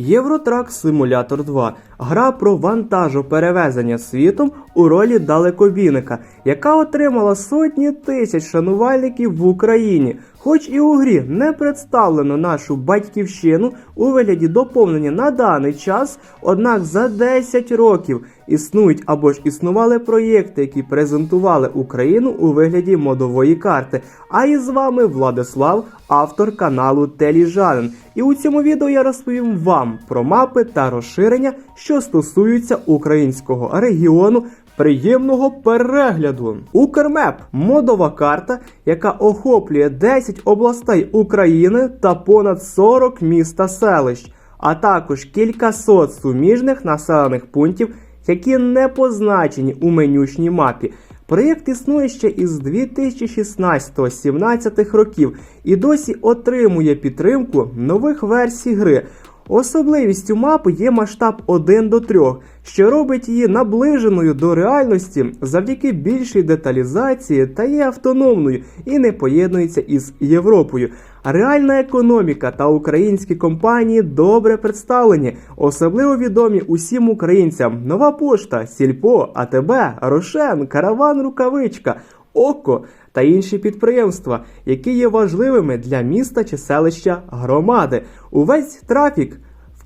Євротрак Симулятор 2 гра про вантажоперевезення світом у ролі далекобійника, яка отримала сотні тисяч шанувальників в Україні. Хоч і у грі не представлено нашу батьківщину у вигляді доповнення на даний час, однак за 10 років існують або ж існували проєкти, які презентували Україну у вигляді модової карти. А із вами Владислав, автор каналу Теліжанин. І у цьому відео я розповім вам про мапи та розширення, що стосуються українського регіону. Приємного перегляду. Укрмеп модова карта, яка охоплює 10 областей України та понад 40 міст та селищ, а також кількасот суміжних населених пунктів, які не позначені у менючній мапі. Проєкт існує ще із 2016-17 років і досі отримує підтримку нових версій гри. Особливістю мапи є масштаб 1 до 3, що робить її наближеною до реальності завдяки більшій деталізації та є автономною і не поєднується із Європою. Реальна економіка та українські компанії добре представлені, особливо відомі усім українцям: Нова пошта, Сільпо, АТБ, Рошен, Караван, Рукавичка. Око та інші підприємства, які є важливими для міста чи селища громади. Увесь трафік,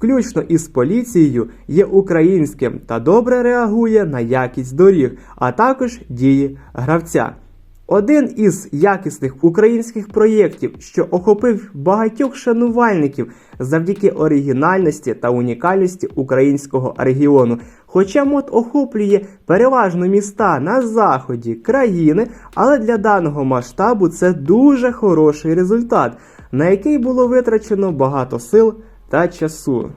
включно із поліцією, є українським та добре реагує на якість доріг, а також дії гравця. Один із якісних українських проєктів, що охопив багатьох шанувальників завдяки оригінальності та унікальності українського регіону. Хоча мод охоплює переважно міста на заході країни, але для даного масштабу це дуже хороший результат, на який було витрачено багато сил та часу.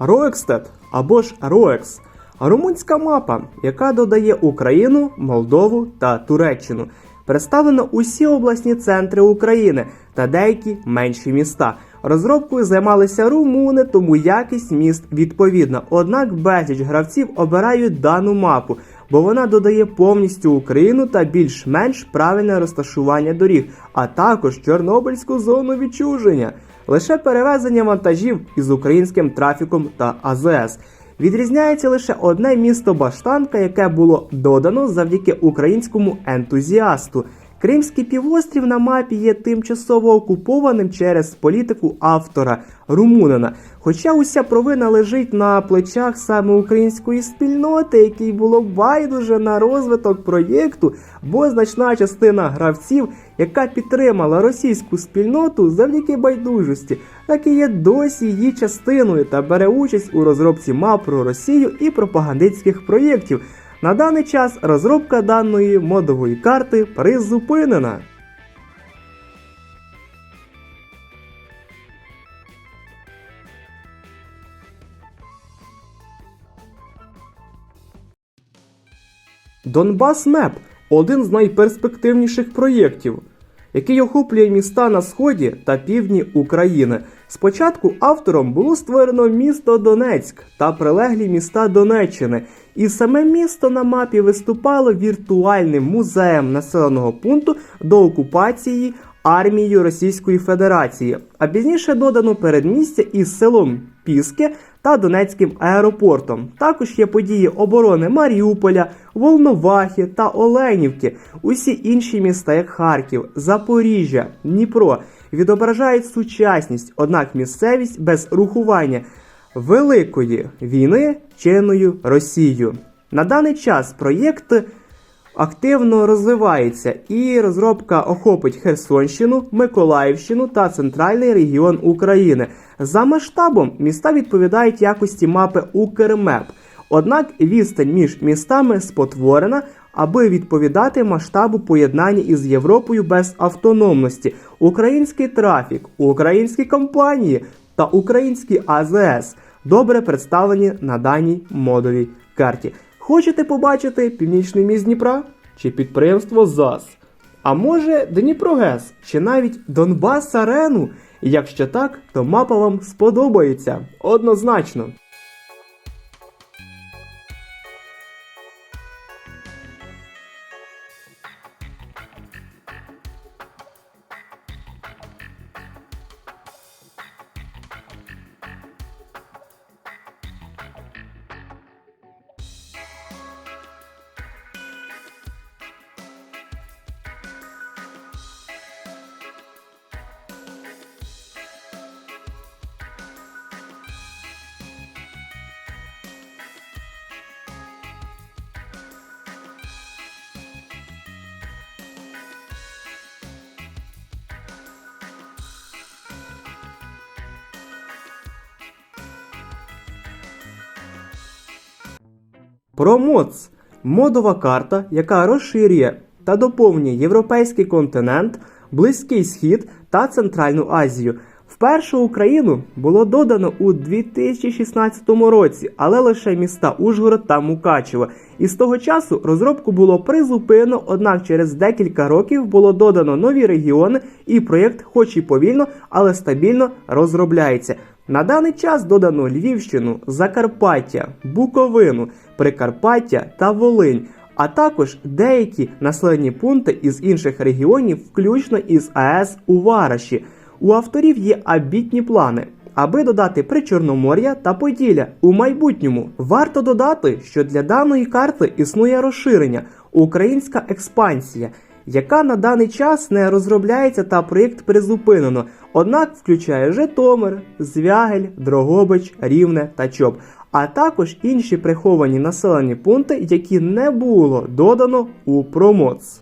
Роекстед або ж Роекс румунська мапа, яка додає Україну, Молдову та Туреччину. Представлено усі обласні центри України та деякі менші міста. Розробкою займалися румуни, тому якість міст відповідна. Однак безліч гравців обирають дану мапу, бо вона додає повністю Україну та більш-менш правильне розташування доріг, а також Чорнобильську зону відчуження. Лише перевезення вантажів із українським трафіком та АЗС. Відрізняється лише одне місто Баштанка, яке було додано завдяки українському ентузіасту. Кримський півострів на мапі є тимчасово окупованим через політику автора румунина. Хоча уся провина лежить на плечах саме української спільноти, якій було байдуже на розвиток проєкту, бо значна частина гравців, яка підтримала російську спільноту завдяки байдужості, так і є досі її частиною та бере участь у розробці мап про Росію і пропагандистських проєктів. На даний час розробка даної модової карти призупинена. Донбас Меп один з найперспективніших проєктів, який охоплює міста на сході та півдні України. Спочатку автором було створено місто Донецьк та прилеглі міста Донеччини, і саме місто на мапі виступало віртуальним музеєм населеного пункту до окупації армією Російської Федерації, а пізніше додано передмістя із селом Піске та Донецьким аеропортом. Також є події оборони Маріуполя, Волновахи та Оленівки. Усі інші міста, як Харків, Запоріжжя, Дніпро, відображають сучасність, однак місцевість без рухування великої війни чинною Росією. На даний час проєкт активно розвивається і розробка охопить Херсонщину, Миколаївщину та центральний регіон України. За масштабом міста відповідають якості мапи Укрмеп. Однак відстань між містами спотворена, аби відповідати масштабу поєднання із Європою без автономності. Український трафік, українські компанії та українські АЗС добре представлені на даній модовій карті. Хочете побачити північний міст Дніпра чи підприємство ЗАЗ? А може Дніпрогес чи навіть Донбас Арену, Якщо так, то мапа вам сподобається однозначно. Промоц модова карта, яка розширює та доповнює європейський континент, Близький Схід та Центральну Азію. Вперше Україну було додано у 2016 році, але лише міста Ужгород та Мукачево. І з того часу розробку було призупинено, однак через декілька років було додано нові регіони, і проєкт, хоч і повільно, але стабільно розробляється. На даний час додано Львівщину, Закарпаття, Буковину, Прикарпаття та Волинь, а також деякі населені пункти із інших регіонів, включно із АЕС у Вараші. У авторів є абітні плани. Аби додати Причорномор'я та Поділля у майбутньому, варто додати, що для даної карти існує розширення українська експансія, яка на даний час не розробляється та проєкт призупинено, однак включає Житомир, Звягель, Дрогобич, Рівне та Чоп, а також інші приховані населені пункти, які не було додано у промоц.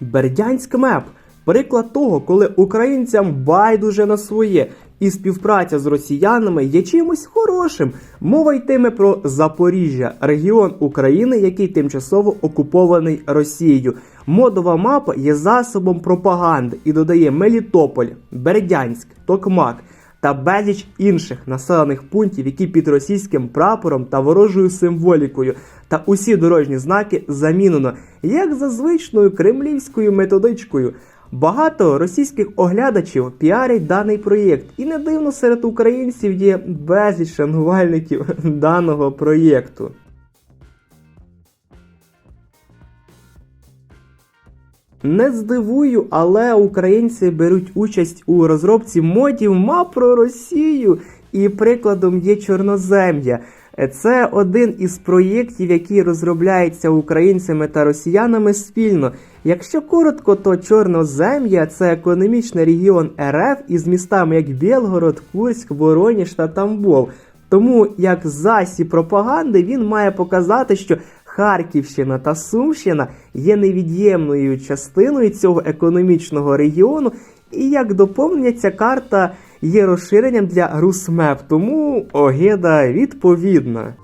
Бердянськ меп приклад того, коли українцям байдуже на своє, і співпраця з росіянами є чимось хорошим. Мова йтиме про Запоріжжя, регіон України, який тимчасово окупований Росією. Модова мапа є засобом пропаганди і додає Мелітополь, Бердянськ, Токмак та безліч інших населених пунктів, які під російським прапором та ворожою символікою, та усі дорожні знаки замінено, як за звичною кремлівською методичкою. Багато російських оглядачів піарять даний проєкт, і не дивно серед українців є безліч шанувальників даного проєкту. Не здивую, але українці беруть участь у розробці модів мап про Росію, і прикладом є Чорнозем'я. Це один із проєктів, який розробляється українцями та росіянами спільно. Якщо коротко, то Чорнозем'я це економічний регіон РФ із містами як Білгород, Курськ, Вороніж та Тамбов. Тому як засіб пропаганди він має показати, що Харківщина та Сумщина є невід'ємною частиною цього економічного регіону, і як доповнення карта є розширенням для Русмеп, тому огида відповідна.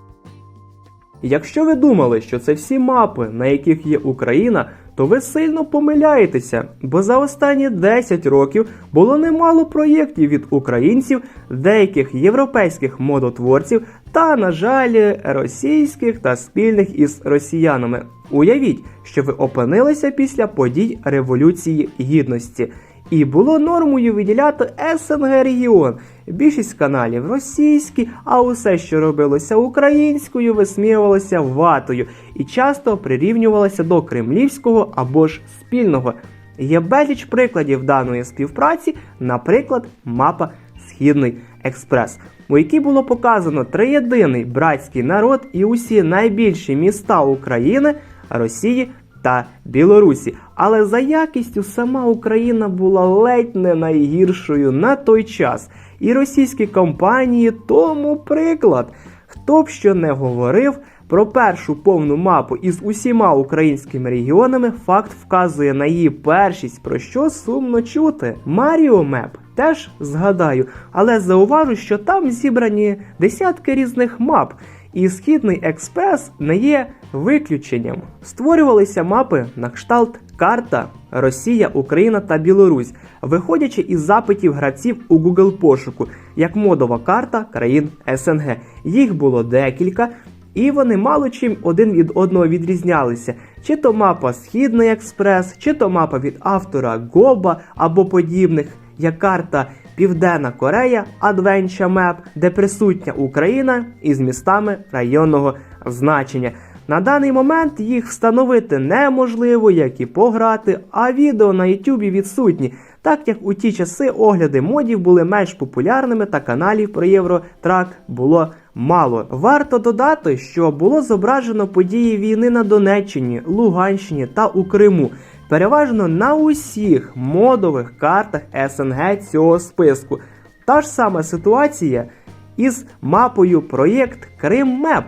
Якщо ви думали, що це всі мапи, на яких є Україна, то ви сильно помиляєтеся, бо за останні 10 років було немало проєктів від українців, деяких європейських модотворців та, на жаль, російських та спільних із росіянами. Уявіть, що ви опинилися після подій Революції Гідності. І було нормою виділяти СНГ регіон. Більшість каналів російські, а усе, що робилося українською, висміювалося ватою і часто прирівнювалося до кремлівського або ж спільного. Є безліч прикладів даної співпраці, наприклад, мапа Східний Експрес, у якій було показано триєдиний братський народ і усі найбільші міста України, Росії та Білорусі. Але за якістю сама Україна була ледь не найгіршою на той час. І російські компанії тому приклад. Хто б що не говорив, про першу повну мапу із усіма українськими регіонами факт вказує на її першість, про що сумно чути. Маріо Меп теж згадаю, але зауважу, що там зібрані десятки різних мап. І Східний експрес не є виключенням. Створювалися мапи на кшталт карта Росія, Україна та Білорусь, виходячи із запитів гравців у Google пошуку, як модова карта країн СНГ. Їх було декілька, і вони мало чим один від одного відрізнялися. Чи то мапа Східний експрес, чи то мапа від автора Гоба або подібних, як карта Південна Корея Adventure Map, де присутня Україна із містами районного значення. На даний момент їх встановити неможливо, як і пограти, а відео на YouTube відсутні, так як у ті часи огляди модів були менш популярними та каналів про Євротрак було мало. Варто додати, що було зображено події війни на Донеччині, Луганщині та у Криму. Переважно на усіх модових картах СНГ цього списку. Та ж сама ситуація із мапою проєкт Крим Меп,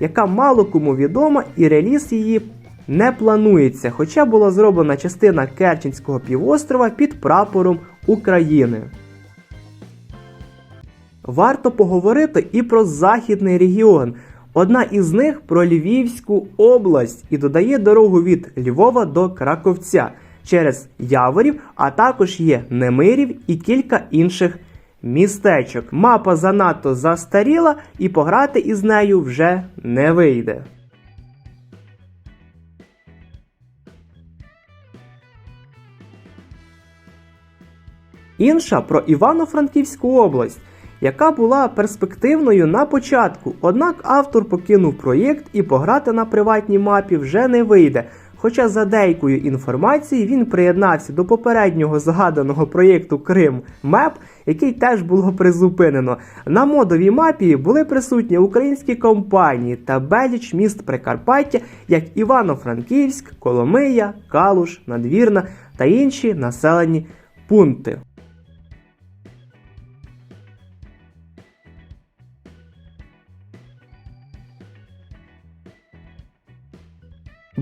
яка мало кому відома, і реліз її не планується, хоча була зроблена частина Керченського півострова під прапором України. Варто поговорити і про західний регіон. Одна із них про Львівську область і додає дорогу від Львова до Краковця через Яворів, а також є Немирів і кілька інших містечок. Мапа занадто застаріла і пограти із нею вже не вийде. Інша про Івано-Франківську область, яка була перспективною на початку. Однак автор покинув проєкт і пограти на приватній мапі вже не вийде. Хоча за деякою інформацією він приєднався до попереднього згаданого проєкту Крим Меп, який теж було призупинено. На модовій мапі були присутні українські компанії та безліч міст Прикарпаття, як Івано-Франківськ, Коломия, Калуш, Надвірна та інші населені пункти.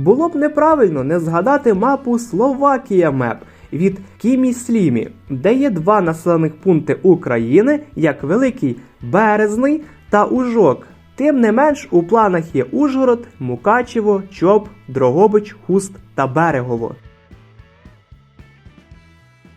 Було б неправильно не згадати мапу Словакія Меп від Кімі Слімі, де є два населених пункти України, як Великий Березний та Ужок. Тим не менш, у планах є Ужгород, Мукачево, Чоп, Дрогобич, Хуст та Берегово.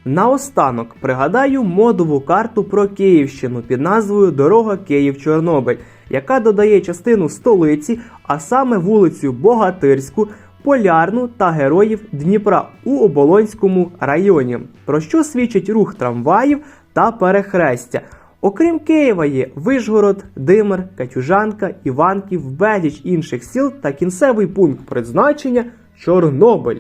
Наостанок пригадаю модову карту про Київщину під назвою Дорога Київ-Чорнобиль, яка додає частину столиці, а саме вулицю Богатирську, Полярну та Героїв Дніпра у Оболонському районі, про що свідчить рух трамваїв та перехрестя. Окрім Києва є Вишгород, Димир, Катюжанка, Іванків, безліч інших сіл та кінцевий пункт призначення Чорнобиль.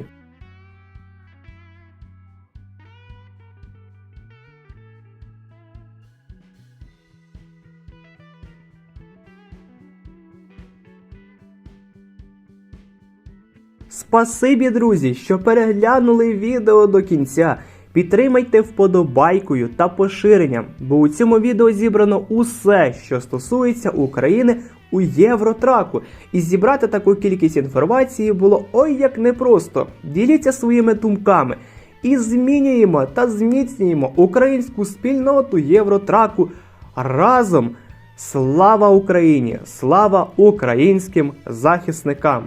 Спасибі, друзі, що переглянули відео до кінця. Підтримайте вподобайкою та поширенням, бо у цьому відео зібрано усе, що стосується України у Євротраку. І зібрати таку кількість інформації було ой як непросто. Діліться своїми думками і змінюємо та зміцнюємо українську спільноту Євротраку разом. Слава Україні! Слава українським захисникам!